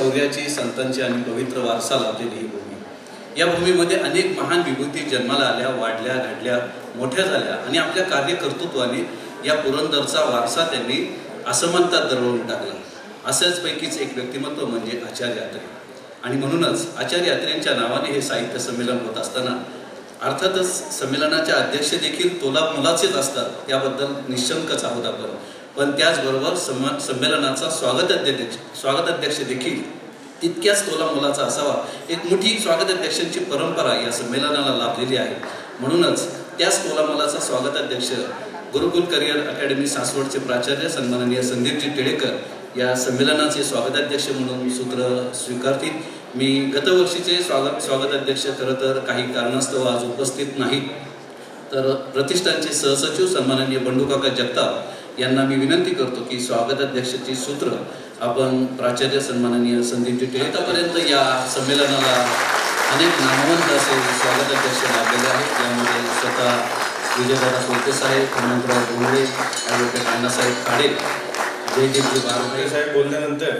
शौर्याची संतांची आणि पवित्र वारसा लाभलेली ही भूमी. या भूमीमध्ये अनेक महान विभूती जन्माला आल्या वाढल्या घडल्या मोठ्या झाल्या आणि आपल्या कार्यकर्तृत्वाने या पुरंदरचा वारसा त्यांनी असमंतात दरवळून टाकला. असंच पैकीच एक व्यक्तिमत्व म्हणजे आचार्य यात्रे आणि म्हणूनच आचार्य यात्रेंच्या नावाने हे साहित्य संमेलन होत असताना अर्थातच संमेलनाच्या अध्यक्ष देखील तोला मुलाचेच असतात त्याबद्दल निशंकच आहोत आपण. पण त्याचबरोबर सम संमेलनाचा स्वागत अध्यक्ष स्वागत अध्यक्ष देखील तितक्याच तोला मुलाचा असावा. एक मोठी स्वागत अध्यक्षांची परंपरा या संमेलनाला लाभलेली आहे. म्हणूनच त्याच तोला मुलाचा स्वागत अध्यक्ष गुरुकुल करिअर अकॅडमी सासवडचे प्राचार्य सन्माननीय संदीपजी टिळेकर या संमेलनाचे स्वागताध्यक्ष म्हणून सूत्र स्वीकारतील. मी गतवर्षीचे स्वागत स्वागताध्यक्ष खरं तर काही कारणास्तव आज उपस्थित नाही. तर प्रतिष्ठानचे सहसचिव सन्माननीय बंडूकाका जगताप यांना मी विनंती करतो की स्वागताध्यक्षाची सूत्र आपण प्राचार्य सन्माननीय संदीप टिळेकापर्यंत या संमेलनाला अनेक नामवंत असे स्वागताध्यक्ष लाभलेले आहेत. यामध्ये स्वतः विजयदादा सोलते साहेब हनुमंतराव डोंगरे ॲडव्होकेट अण्णासाहेब खाडे जयदीपजी बारभाई साहेब बोलल्यानंतर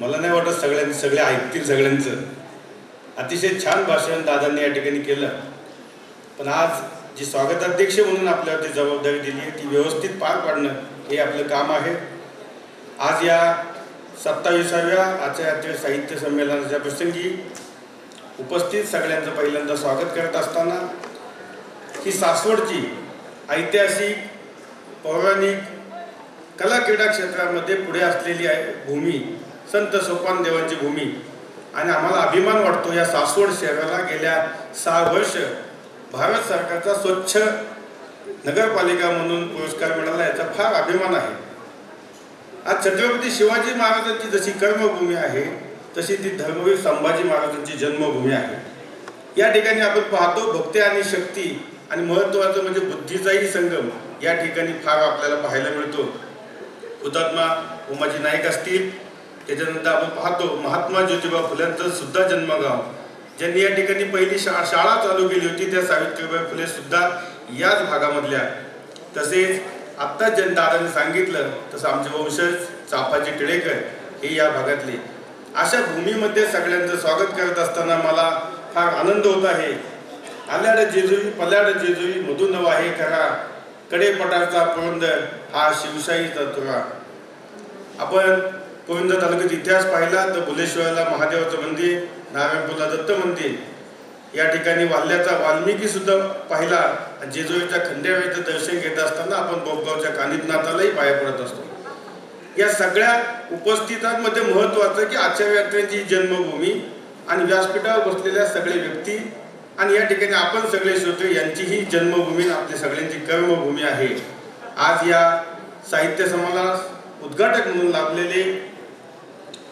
मला नाही वाटत सगळ्यांनी सगळे ऐकतील सगळ्यांचं. अतिशय छान भाषण दादांनी या ठिकाणी केलं. पण आज जी स्वागताध्यक्ष म्हणून आपल्यावरती जबाबदारी दिली आहे ती व्यवस्थित पार पाडणं हे आपलं काम आहे. आज या सत्तावीसाव्या आचार्य साहित्य संमेलनाच्या प्रसंगी उपस्थित सगळ्यांचं पहिल्यांदा स्वागत करत असताना ही सासवडची ऐतिहासिक पौराणिक कला क्रीडा क्षेत्रामध्ये पुढे असलेली आहे भूमी संत सोपान देवांची भूमी. आणि आम्हाला अभिमान वाटतो या सासवड शहराला गेल्या सहा वर्ष भारत सरकारचा स्वच्छ नगरपालिका म्हणून पुरस्कार मिळाला याचा फार अभिमान आहे. आज छत्रपती शिवाजी महाराजांची जशी कर्मभूमी आहे तशी ती धर्मवीर संभाजी महाराजांची जन्मभूमी आहे. या ठिकाणी आपण पाहतो भक्ती आणि शक्ती आणि महत्त्वाचं म्हणजे बुद्धीचाही संगम या ठिकाणी फार आपल्याला पाहायला मिळतो. हुतात्मा उमाजी नाईक असतील त्याच्यानंतर आपण पाहतो महात्मा ज्योतिबा फुल्यांचं सुद्धा जन्मगाव ज्यांनी या ठिकाणी पहिली शा शाळा चालू केली होती त्या सावित्रीबाई फुले सुद्धा याच भागामधल्या तसेच आत्ताच ज्या दादाने सांगितलं तसं आमचे वंशज चाफाजी टिळेकर हे या भागातले अशा भूमीमध्ये सगळ्यांचं स्वागत करत असताना मला फार आनंद होत आहे. आल्याड जेजुई पल्याड जेजुई मधुन वाहे खरा कडे पटारचा पुरंदर हा शिवशाहीचा तुरा. आपण पुरंदर तालुक्यात इतिहास पाहिला तर भुलेश्वरला महादेवाचं मंदिर नारायणपूरला दत्त मंदिर या ठिकाणी वाल्ल्याचा वाल्मिकी सुद्धा पाहिला आणि जेजुरीच्या खंडेरायाचं दर्शन घेत असताना आपण बोपगावच्या कानितनाथालाही पाया पडत असतो. या सगळ्या उपस्थितांमध्ये महत्वाचं की आचार्य यात्रेची जन्मभूमी आणि व्यासपीठावर बसलेल्या सगळे व्यक्ती आणि या ठिकाणी आपण सगळे श्रोते यांचीही जन्मभूमी आपली सगळ्यांची कर्मभूमी आहे. आज या साहित्य समाजाला उद्घाटक म्हणून लाभलेले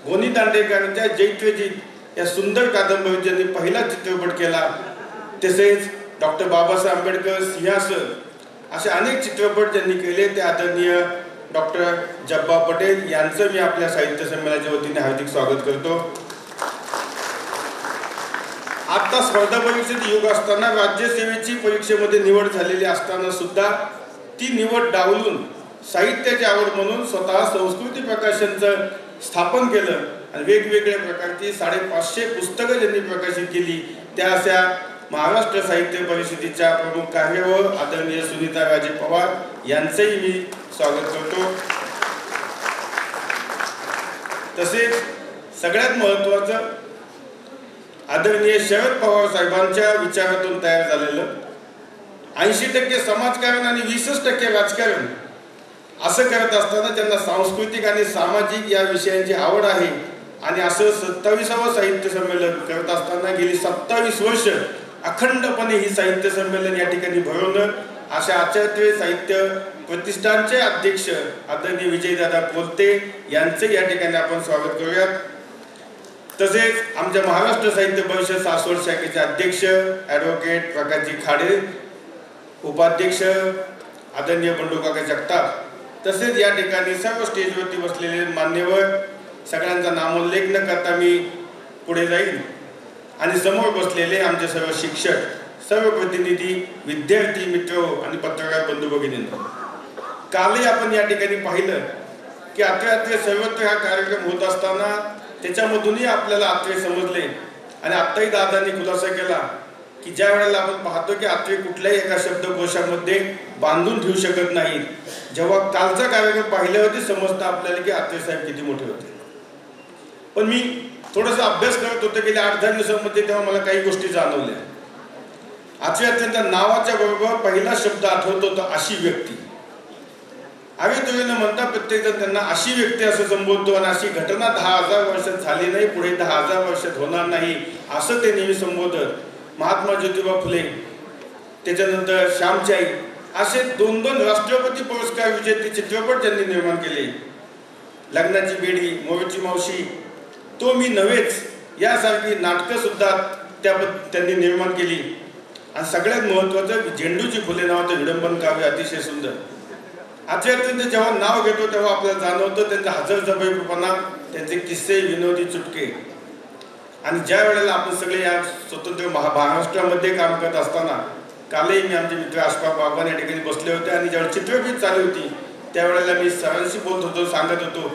गोनी दांडेकरांच्या जैत्वजीत या सुंदर कादंबरी ज्यांनी पहिला चित्रपट केला. तसेच डॉक्टर बाबासाहेब आंबेडकर सिंहासन असे अनेक चित्रपट ज्यांनी केले. ते आदरणीय डॉक्टर जब्बा पटेल यांचं मी आपल्या साहित्य संमेलनाच्या वतीने हार्दिक स्वागत करतो. आता स्पर्धा परीक्षेत युग असताना राज्यसेवेची परीक्षेमध्ये निवड झालेली असताना सुद्धा ती निवड डावलून साहित्याची आवड म्हणून स्वतः संस्कृती प्रकाशनचं स्थापन केलं. आणि वेगवेगळ्या प्रकारची साडेपाचशे पुस्तकं ज्यांनी प्रकाशित केली त्या अशा महाराष्ट्र साहित्य परिषदेच्या प्रमुख कार्यावर आदरणीय सुनीता राजे पवार यांचंही मी स्वागत करतो. तसेच सगळ्यात महत्त्वाचं आदरणीय शरद पवार साहेबांच्या विचारातून तयार झालेलं ऐंशी टक्के समाजकारण आणि वीसच टक्के राजकारण. असं करत असताना त्यांना सांस्कृतिक आणि सामाजिक या विषयांची आवड आहे. आणि असं सत्तावीसावं साहित्य संमेलन करत असताना गेली सत्तावीस वर्ष अखंडपणे ही साहित्य संमेलन या ठिकाणी भरवणं अशा आचार्य साहित्य प्रतिष्ठानचे अध्यक्ष आदरणीय विजयदादा कोलते यांचे या ठिकाणी आपण स्वागत करूयात. तसेच आमच्या महाराष्ट्र साहित्य परिषद सासवड शाखेचे अध्यक्ष ॲडव्होकेट प्रकाशजी खाडे उपाध्यक्ष आदरणीय बंडूकाका जगताप तसेच या ठिकाणी सर्व स्टेजवरती बसलेले मान्यवर सगळ्यांचा नामोल्लेख न करता मी पुढे जाईल आणि समोर बसलेले आमचे सर्व शिक्षक सर्व प्रतिनिधी विद्यार्थी मित्र आणि पत्रकार बंधू भगिनींना कालही आपण या ठिकाणी पाहिलं की अत्रे अत्रे सर्वत्र हा कार्यक्रम होत असताना त्याच्यामधूनही आपल्याला आत्वे समजले. आणि आत्ताही दादांनी खुलासा केला की ज्या वेळेला आपण पाहतो की आत्वे कुठल्याही एका शब्दकोशामध्ये बांधून ठेवू शकत नाही जेव्हा कालचा कार्यक्रम पाहिल्यावरती समजतं आपल्याला की आत्रे साहेब किती मोठे होते. पण मी थोडासा अभ्यास करत होतो गेल्या आठ दहा दिवसांमध्ये तेव्हा मला काही गोष्टी जाणवल्या. आजच्या अत्यंत नावाच्या बरोबर पहिला शब्द आठवतो तो अशी व्यक्ती. आम्ही तुम्ही म्हणता प्रत्येक जण त्यांना अशी व्यक्ती असं संबोधतो आणि अशी घटना दहा हजार वर्षात झाली नाही पुढे दहा हजार वर्षात होणार नाही असं ते नेहमी संबोधत. महात्मा ज्योतिबा फुले त्याच्यानंतर श्यामची आई असे दोन दोन राष्ट्रपती पुरस्कार विजेते चित्रपट त्यांनी निर्माण केले. लग्नाची बेडी मोरची मावशी तो मी नव्हेच. यासारखी नाटकं सुद्धा त्या त्यांनी निर्माण केली. आणि सगळ्यात महत्वाचं झेंडूची फुले नावाचं विडंबन काव्य अतिशय सुंदर. आचार्य जेव्हा नाव घेतो तेव्हा आपल्याला जाणवतं त्यांचा हजर जबाबीपणा त्यांचे किस्से विनोदी चुटके. आणि ज्या वेळेला आपण सगळे या स्वतंत्र महा महाराष्ट्रामध्ये काम करत असताना कालही मी आमचे मित्र आशपाक बाबान या ठिकाणी बसले होते आणि ज्यावेळेला चित्रफीत चालू होती त्यावेळेला मी सरांशी बोलत होतो सांगत होतो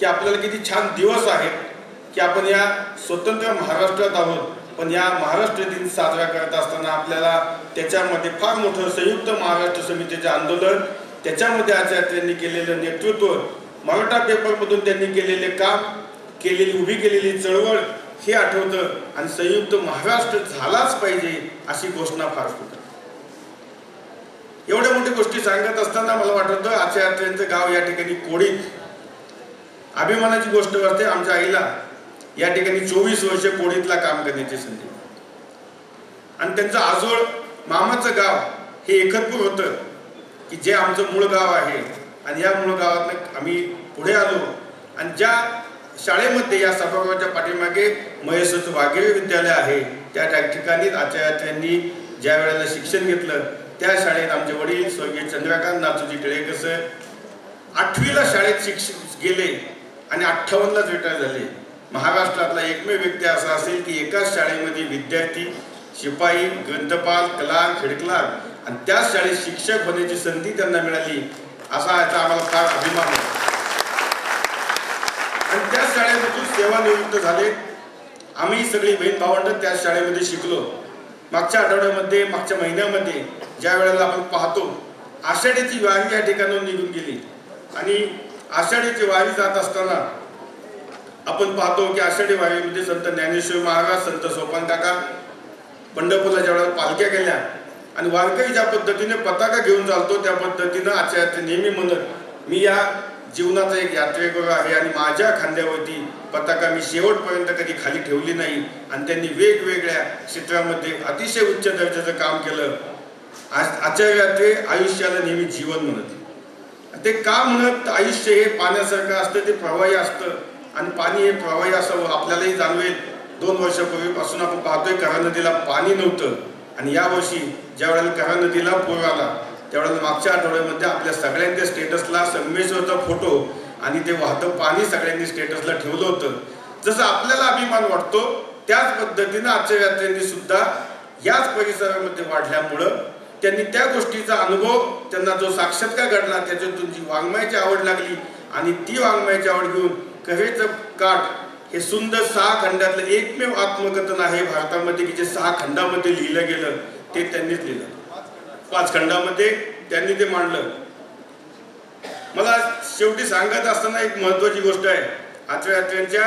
की आपल्याला किती छान दिवस आहेत. की आपण या स्वतंत्र महाराष्ट्रात आहोत पण या महाराष्ट्र दिन साजरा करत असताना आपल्याला त्याच्यामध्ये फार मोठं संयुक्त महाराष्ट्र समितीचे आंदोलन त्याच्यामध्ये आचार्यांनी केलेलं नेतृत्व मराठा पेपरमधून त्यांनी केलेले काम केलेली उभी केलेली चळवळ हे आठवतं आणि संयुक्त महाराष्ट्र झालाच पाहिजे अशी घोषणा फार होत. एवढ्या मोठ्या गोष्टी सांगत असताना मला वाटतं आचार्यांचं गाव या ठिकाणी कोडीत अभिमानाची गोष्ट असते आमच्या आईला. या ठिकाणी चोवीस वर्ष कोडीतला काम करण्याची संधी. आणि त्यांचं आजोळ मामाचं गाव हे एकत्र होतं की जे आमचं मूळ गाव आहे. आणि या मूळ गावातनं आम्ही पुढे आलो. आणि ज्या शाळेमध्ये या सभागृहाच्या पाठीमागे महेशच वाघेरे विद्यालय आहे त्या ठिकाणी ठिकाणीच आचार्यांनी ज्या वेळेला शिक्षण घेतलं त्या शाळेत आमचे वडील स्वर्गीय चंद्रकांत नाथोजी टिळेकर आठवीला शाळेत शिक्षक गेले आणि अठ्ठावन्नलाच रिटायर झाले. महाराष्ट्रातला एकमेव व्यक्ती असा असेल की एकाच शाळेमध्ये विद्यार्थी शिपाई ग्रंथपाल कलार खेडकला आणि त्याच शाळेत शिक्षक होण्याची संधी त्यांना मिळाली असा याचा आम्हाला फार अभिमान आहे. आणि त्याच शाळेमधून सेवानिवृत्त झाले. आम्ही सगळी बहीण भावंड त्याच शाळेमध्ये शिकलो. मागच्या आठवड्यामध्ये मागच्या महिन्यामध्ये ज्या वेळेला आपण पाहतो आषाढीची वारी या ठिकाणाहून निघून गेली. आणि आषाढीची वारी जात असताना आपण पाहतो की आषाढी वाहिनीमध्ये संत ज्ञानेश्वर महाराज संत सोपान काका पंढरपूरला ज्या वेळेला पालख्या गेल्या आणि वारकरी ज्या पद्धतीने पताका घेऊन चालतो त्या पद्धतीनं आचार्य नेहमी म्हणत मी या जीवनाचा एक यात्रेकरू आहे आणि माझ्या खांद्यावरती पताका मी शेवटपर्यंत कधी खाली ठेवली नाही. आणि त्यांनी वेगवेगळ्या क्षेत्रामध्ये अतिशय उच्च दर्जाचं काम केलं. आचार्य ते आयुष्याला नेहमी जीवन म्हणत ते का म्हणत आयुष्य हे पाण्यासारखं असतं ते प्रवाही असतं. आणि पाणी हे प्रवाही असावं आपल्यालाही जाणवेल. दोन वर्षापूर्वीपासून आपण पाहतोय करा नदीला पाणी नव्हतं. आणि यावर्षी ज्या वेळेला करा नदीला पूर आला त्यावेळेला मागच्या आठवड्यामध्ये आपल्या सगळ्यांच्या स्टेटसला संगमेश्वरचा फोटो आणि ते वाहतं पाणी सगळ्यांनी स्टेटसला ठेवलं होतं. जसं आपल्याला अभिमान वाटतो त्याच पद्धतीनं आजच्या यात्रेंनी सुद्धा याच परिसरामध्ये वाढल्यामुळं त्यांनी त्या गोष्टीचा अनुभव त्यांना जो साक्षात्कार घडला त्याच्यातून जी वाङ्मयाची आवड लागली आणि ती वाङ्मयाची आवड घेऊन कवेचं काठ हे सुंदर सहा खंडातलं एकमेव आत्मकथन आहे. भारतामध्ये की जे सहा खंडामध्ये लिहिलं गेलं ते त्यांनीच लिहिलं. पाच खंडामध्ये त्यांनी ते मांडलं. मला शेवटी सांगत असताना एक महत्वाची गोष्ट आहे. आचार्यांच्या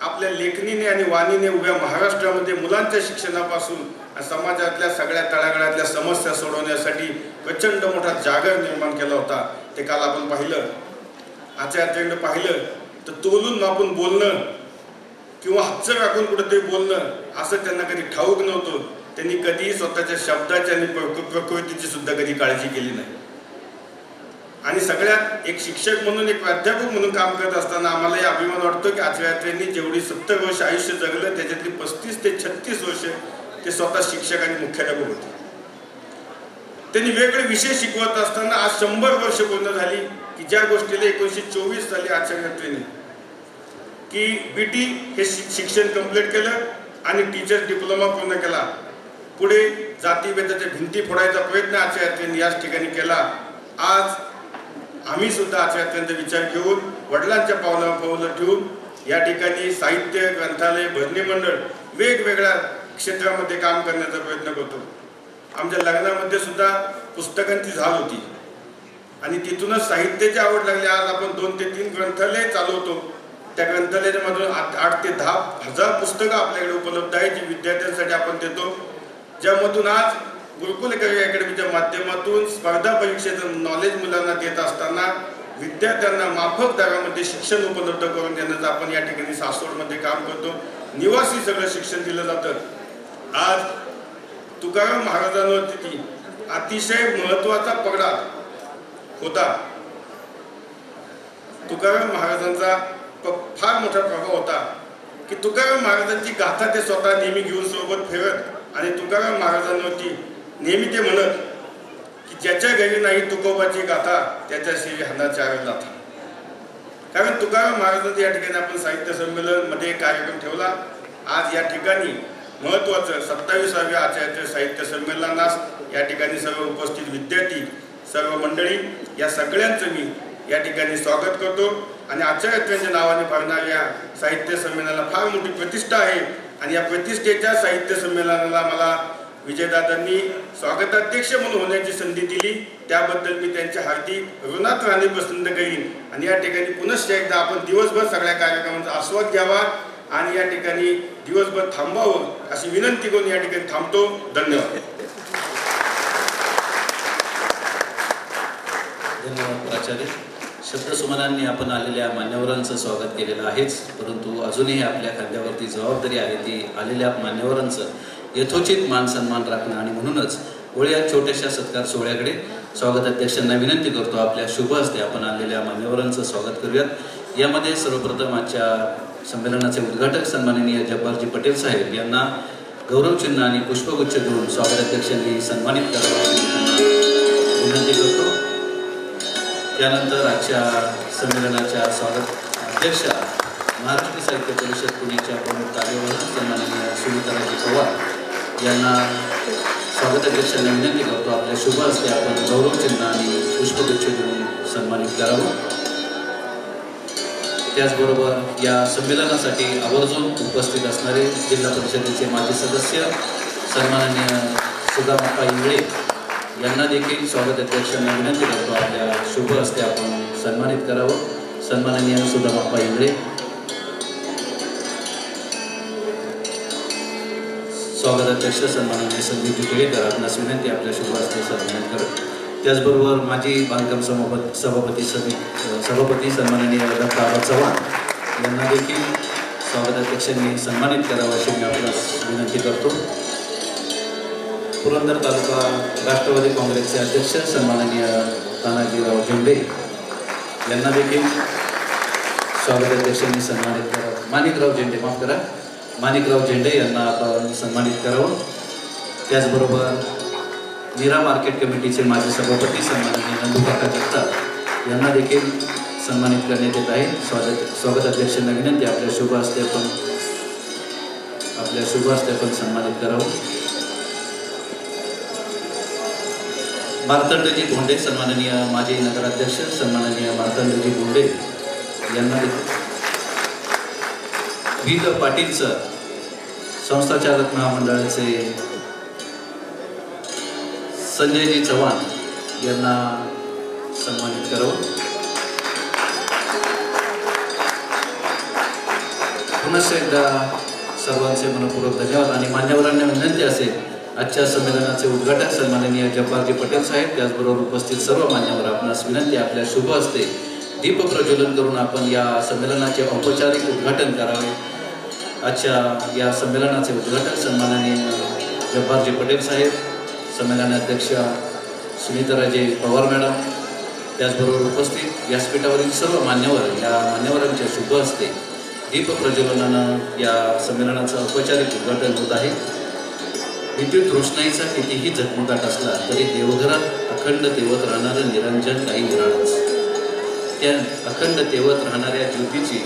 आपल्या लेखणीने आणि वाणीने उभ्या महाराष्ट्रामध्ये मुलांच्या शिक्षणापासून समाजातल्या सगळ्या तळागाळातल्या समस्या सोडवण्यासाठी प्रचंड मोठा जागर निर्माण केला होता. ते काल आपण पाहिलं. आचार्यांकडे पाहिलं. तर तोलून मापून बोलणं किंवा हातचं राखून कुठेतरी बोलणं असं त्यांना कधी ठाऊक नव्हतं. त्यांनी कधीही स्वतःच्या शब्दाची आणि प्रकृ- प्रकृतीची सुद्धा कधी काळजी केली नाही. आणि सगळ्यात एक शिक्षक म्हणून एक प्राध्यापक म्हणून काम करत असताना आम्हालाही अभिमान वाटतो की आचार्यांनी जेवढी सत्तर वर्ष आयुष्य जगलं त्याच्यातली पस्तीस ते छत्तीस वर्ष ते स्वतः शिक्षक आणि मुख्याध्यापक होते. त्यांनी वेगळे विषय शिकवत असताना आज शंभर वर्ष पूर्ण झाली. की ज्या गोष्टीला एकोणीसशे चोवीस साली आचार्यत्वेने की बी टी हे शि- शिक्षण कंप्लीट केलं आणि टीचर डिप्लोमा पूर्ण केला. पुढे जातीभेदाच्या भिंती फोडायचा प्रयत्न आचार्यांनी याच ठिकाणी केला. आज आम्ही सुद्धा आचार्यांचा विचार घेऊन वडिलांच्या पावला पावलं ठेवून या ठिकाणी साहित्य ग्रंथालय भजनी मंडळ वेगवेगळ्या क्षेत्रामध्ये काम करण्याचा प्रयत्न करतो. आमच्या लग्नामध्ये सुद्धा पुस्तकांची झाल होती. आणि तिथूनच साहित्याची आवड लागली. आज आपण दोन ते तीन ग्रंथालय चालवतो. त्या ग्रंथालयामधून आठ आठ ते दहा हजार पुस्तकं आपल्याकडे उपलब्ध आहेत जी विद्यार्थ्यांसाठी आपण देतो. ज्यामधून आज गुरुकुल करिअर अकॅडमीच्या माध्यमातून स्पर्धा परीक्षेचं नॉलेज मुलांना देत असताना विद्यार्थ्यांना माफक दरामध्ये शिक्षण उपलब्ध करून देण्याचं आपण या ठिकाणी सासवडमध्ये काम करतो. निवासी सगळं शिक्षण दिलं जातं. आज तुकाराम महाराजांवरती अतिशय महत्त्वाचा पगडा होता. तुकाराम महाराजांचा प- फार मोठा प्रभाव होता की तुकाराम महाराजांची गाथा ते स्वतः नेहमी घेऊन सोबत फिरत आणि तुकाराम महाराजांवरती नेहमी ते म्हणत की ज्याच्या घरी नाही तुकोबाची गाथा त्याच्या श्री हनाचार गाथा. कारण तुकाराम महाराजांचं या ठिकाणी आपण साहित्य संमेलनमध्ये कार्यक्रम ठेवला. आज या ठिकाणी महत्वाचं सत्तावीसाव्या आचार्य साहित्य संमेलनास या ठिकाणी सर्व उपस्थित विद्यार्थी सर्व मंडळी या सगळ्यांचं मी या ठिकाणी स्वागत करतो आणि आचार्यत्वांच्या नावाने भरणाऱ्या साहित्य संमेलनाला फार मोठी प्रतिष्ठा आहे. आणि या प्रतिष्ठेच्या साहित्य संमेलनाला मला विजयदादांनी स्वागताध्यक्ष म्हणून होण्याची संधी दिली. त्याबद्दल मी त्यांच्या हार्दिक ऋणात राहणे पसंत करीन. आणि या ठिकाणी पुनश्च एकदा आपण दिवसभर सगळ्या कार्यक्रमांचा आस्वाद घ्यावा आणि या ठिकाणी दिवसभर थांबावं अशी विनंती करून या ठिकाणी थांबतो. धन्यवाद. प्राचार्य. शब्दसुमनांनी आपण आलेल्या मान्यवरांचं स्वागत केलेलं आहेच परंतु अजूनही आपल्या खांद्यावरती जबाबदारी आहे ती आलेल्या मान्यवरांचं यथोचित मान सन्मान राखणं. आणि म्हणूनच होळी या छोट्याशा सत्कार सोहळ्याकडे स्वागत अध्यक्षांना विनंती करतो. आपल्या शुभ हस्ते आपण आलेल्या मान्यवरांचं स्वागत करूयात. यामध्ये सर्वप्रथम आजच्या संमेलनाचे उद्घाटक सन्माननीय जब्बारजी पटेल साहेब यांना गौरवचिन्ह आणि पुष्पगुच्छ देऊन स्वागत अध्यक्षांनी सन्मानित करावा. विनंती करतो. त्यानंतर आजच्या संमेलनाच्या स्वागत अध्यक्षा महाराष्ट्र साहित्य परिषद पुण्याच्या प्रमुख कार्यवाह सन्माननीय सुनीताराजी पवार यांना स्वागत अध्यक्षांना विनंती करतो. आपल्या शुभ हस्ते आपण गौरवचिन्ह आणि पुष्पगुच्छ देऊन सन्मानित करावं. त्याचबरोबर या संमेलनासाठी आवर्जून उपस्थित असणारे जिल्हा परिषदेचे माजी सदस्य सन्माननीय सुधामाप्पा इंगळे यांना देखील स्वागत अध्यक्षांना विनंती करतो आपल्या शुभ हस्ते आपण सन्मानित करावं. सन्माननीय बाप्पा इंगळे स्वागत अध्यक्ष सन्माननीय संदीप टिळेकर आपणास विनंती आपल्या शुभ हस्ते सन्मानित करत त्याचबरोबर माजी बांधकाम सभापती सभापती सभि सभापती सन्माननीय दत्ताबा चव्हाण यांना देखील स्वागत अध्यक्षांनी सन्मानित करावं अशी मी आपल्यास विनंती करतो. पुरंदर तालुका राष्ट्रवादी काँग्रेसचे अध्यक्ष सन्माननीय तानाजीराव झेंडे यांना देखील स्वागत अध्यक्षांनी सन्मानित करावं माणिकराव झेंडे माफ करा. माणिकराव झेंडे यांना आपण सन्मानित करावं. त्याचबरोबर मीरा मार्केट कमिटीचे माजी सभापती सन्माननीय नंदुकाका जगताप यांना देखील सन्मानित करण्यात येत आहे. स्वागत स्वागत अध्यक्षांना विनंती आपल्या शुभ हस्ते आपण आपल्या शुभ हस्ते आपण सन्मानित करावं. मार्तंडजी भोंडे सन्माननीय माजी नगराध्यक्ष सन्माननीय मार्तंडजी भोंडे यांना देखील. व्ही द पाटील सर संस्थाचालक महामंडळाचे संजयजी चव्हाण यांना सन्मानित करावं पुनश्च एकदा सर्वांचे मनपूर्वक धन्यवाद आणि मान्यवरांना विनंती असेल आजच्या संमेलनाचे उद्घाटक सन्माननीय जब्बारजी पटेल साहेब त्याचबरोबर उपस्थित सर्व मान्यवर आपणास विनंती आपल्या शुभ असते दीप प्रज्वलन करून आपण या संमेलनाचे औपचारिक उद्घाटन करावे. आजच्या या संमेलनाचे उद्घाटक सन्माननीय जब्बारजी पटेल साहेब संमेलनाध्यक्ष सुनीताराजे पवार मॅडम त्याचबरोबर उपस्थित व्यासपीठावरील सर्व मान्यवर या मान्यवरांच्या शुभ असते दीप प्रज्वलनानं या संमेलनाचं औपचारिक उद्घाटन होत आहे. विद्युत रोषणाईचा कितीही झटमुटाट असला तरी देवघरात अखंड तेवत राहणारं निरंजन काही निराळच त्या अखंड तेवत राहणाऱ्या ज्योतीची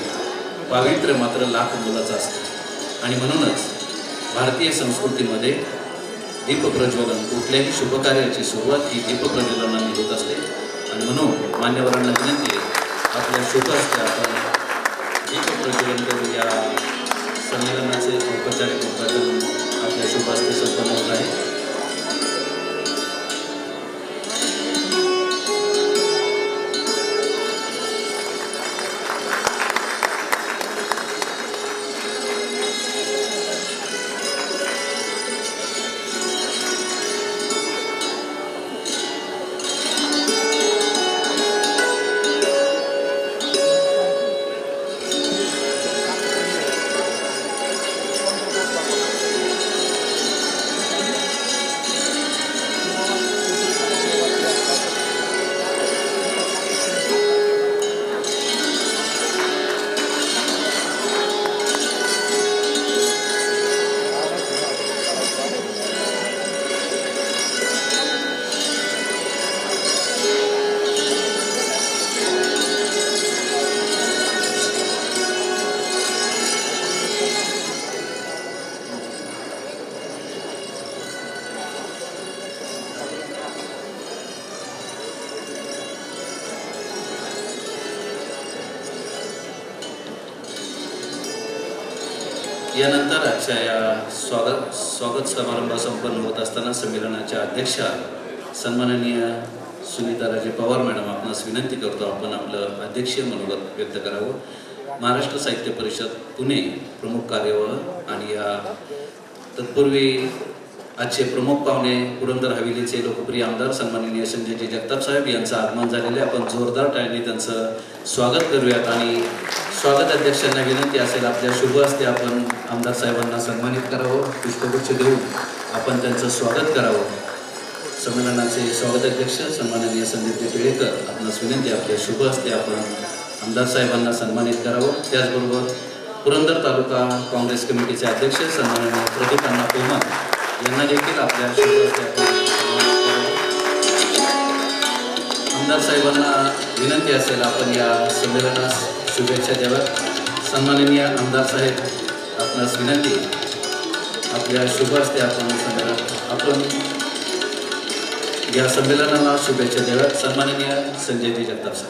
पावित्र्य मात्र लाख मुलाचं असतं. आणि म्हणूनच भारतीय संस्कृतीमध्ये दीपप्रज्वलन कुठल्याही शुभकार्याची सुरुवात ही दीपप्रज्वलनाने होत असते. आणि म्हणून मान्यवरांना विनंती आहे आपल्या शुभ असते आपण दीपप्रज्वलन करू या संमेलनाचे औपचारिक उद्घाटन आपल्या शुभार्थ संपन्न होत आहे स्वागत स्वागत समारंभ संपन्न होत असताना संमेलनाच्या अध्यक्षा सन्माननीय सुनीताराजे पवार मॅडम आपणास विनंती करतो आपण आपलं अध्यक्षीय मनोगत व्यक्त करावं महाराष्ट्र साहित्य परिषद पुणे प्रमुख कार्यवाह आणि या तत्पूर्वी आजचे प्रमुख पाहुणे पुरंदर हवेलीचे लोकप्रिय आमदार सन्माननीय संजयजी जगताप साहेब यांचं आगमन झालेले आहे. आपण जोरदार टाळ्यांनी त्यांचं स्वागत करूयात आणि स्वागत अध्यक्षांना विनंती असेल. आपल्या शुभ असते आपण आमदार साहेबांना सन्मानित करावं. पुष्पगुच्छ देऊन आपण त्यांचं स्वागत करावं. संमेलनाचे स्वागत अध्यक्ष सन्माननीय संदीप टिळेकर आपणास विनंती आपल्या शुभ असते आपण आमदार साहेबांना सन्मानित करावं. त्याचबरोबर पुरंदर तालुका काँग्रेस कमिटीचे अध्यक्ष सन्माननीय प्रदीप अण्णा पोमन यांना देखील आपल्या शुभ असते आपण आमदार साहेबांना विनंती असेल आपण या संमेलनास शुभेच्छा द्याव्यात. सन्माननीय आमदार साहेब आपणास विनंती. आपल्या शुभ हस्ते आपण संमेलन आपण या संमेलनाला शुभेच्छा द्याव्यात. सन्माननीय संजयजी जगताप साहेब.